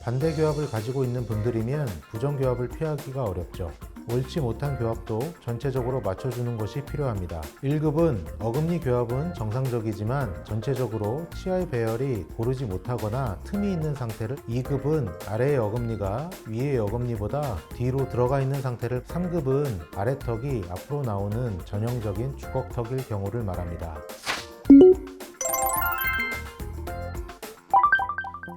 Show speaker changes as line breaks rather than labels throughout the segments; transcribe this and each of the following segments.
반대 교합을 가지고 있는 분들이면 부정 교합을 피하기가 어렵죠. 옳지 못한 교합도 전체적으로 맞춰주는 것이 필요합니다. 1급은 어금니 교합은 정상적이지만 전체적으로 치아의 배열이 고르지 못하거나 틈이 있는 상태를 2급은 아래의 어금니가 위의 어금니보다 뒤로 들어가 있는 상태를 3급은 아래턱이 앞으로 나오는 전형적인 주걱턱일 경우를 말합니다.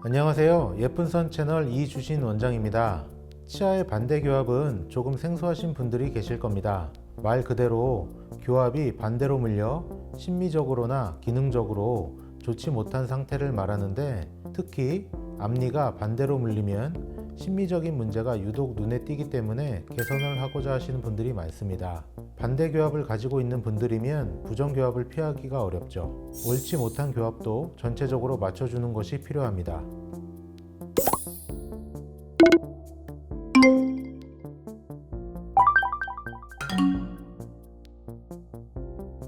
안녕하세요. 예쁜 선 채널 이주신 원장입니다. 치아의 반대 교합은 조금 생소하신 분들이 계실 겁니다. 말 그대로 교합이 반대로 물려 심미적으로나 기능적으로 좋지 못한 상태를 말하는데 특히 앞니가 반대로 물리면 심미적인 문제가 유독 눈에 띄기 때문에 개선을 하고자 하시는 분들이 많습니다. 반대 교합을 가지고 있는 분들이면 부정 교합을 피하기가 어렵죠. 옳지 못한 교합도 전체적으로 맞춰주는 것이 필요합니다.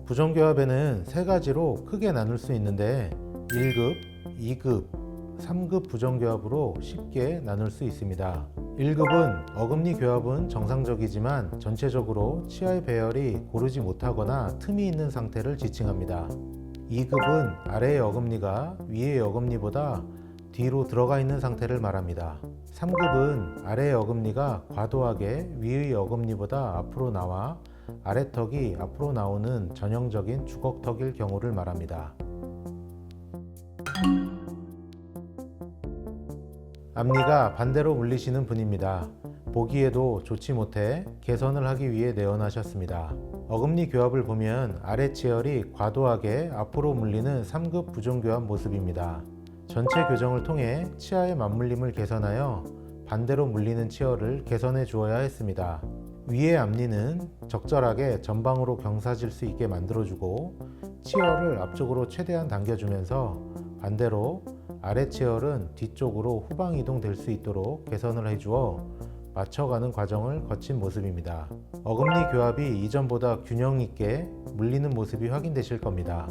부정교합에는 세 가지로 크게 나눌 수 있는데 1급, 2급, 3급 부정교합으로 쉽게 나눌 수 있습니다. 1급은 어금니 교합은 정상적이지만 전체적으로 치아의 배열이 고르지 못하거나 틈이 있는 상태를 지칭합니다. 2급은 아래의 어금니가 위의 어금니보다 뒤로 들어가 있는 상태를 말합니다. 3급은 아래의 어금니가 과도하게 위의 어금니보다 앞으로 나와 아래턱이 앞으로 나오는 전형적인 주걱턱일 경우를 말합니다. 앞니가 반대로 물리시는 분입니다. 보기에도 좋지 못해 개선을 하기 위해 내원하셨습니다. 어금니 교합을 보면 아래 치열이 과도하게 앞으로 물리는 3급 부종교합 모습입니다. 전체 교정을 통해 치아의 맞물림을 개선하여 반대로 물리는 치열을 개선해 주어야 했습니다. 위의 앞니는 적절하게 전방으로 경사질 수 있게 만들어주고 치열을 앞쪽으로 최대한 당겨주면서 반대로 아래 치열은 뒤쪽으로 후방 이동될 수 있도록 개선을 해주어 맞춰가는 과정을 거친 모습입니다. 어금니 교합이 이전보다 균형 있게 물리는 모습이 확인되실 겁니다.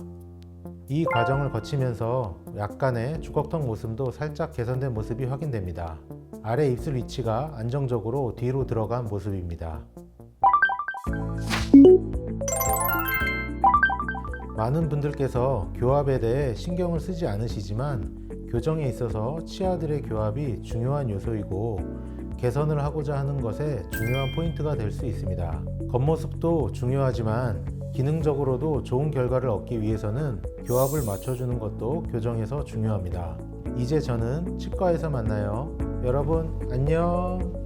이 과정을 거치면서 약간의 주걱턱 모습도 살짝 개선된 모습이 확인됩니다. 아래 입술 위치가 안정적으로 뒤로 들어간 모습입니다. 많은 분들께서 교합에 대해 신경을 쓰지 않으시지만 교정에 있어서 치아들의 교합이 중요한 요소이고 개선을 하고자 하는 것에 중요한 포인트가 될 수 있습니다. 겉모습도 중요하지만 기능적으로도 좋은 결과를 얻기 위해서는 교합을 맞춰주는 것도 교정에서 중요합니다. 이제 저는 치과에서 만나요. 여러분, 안녕!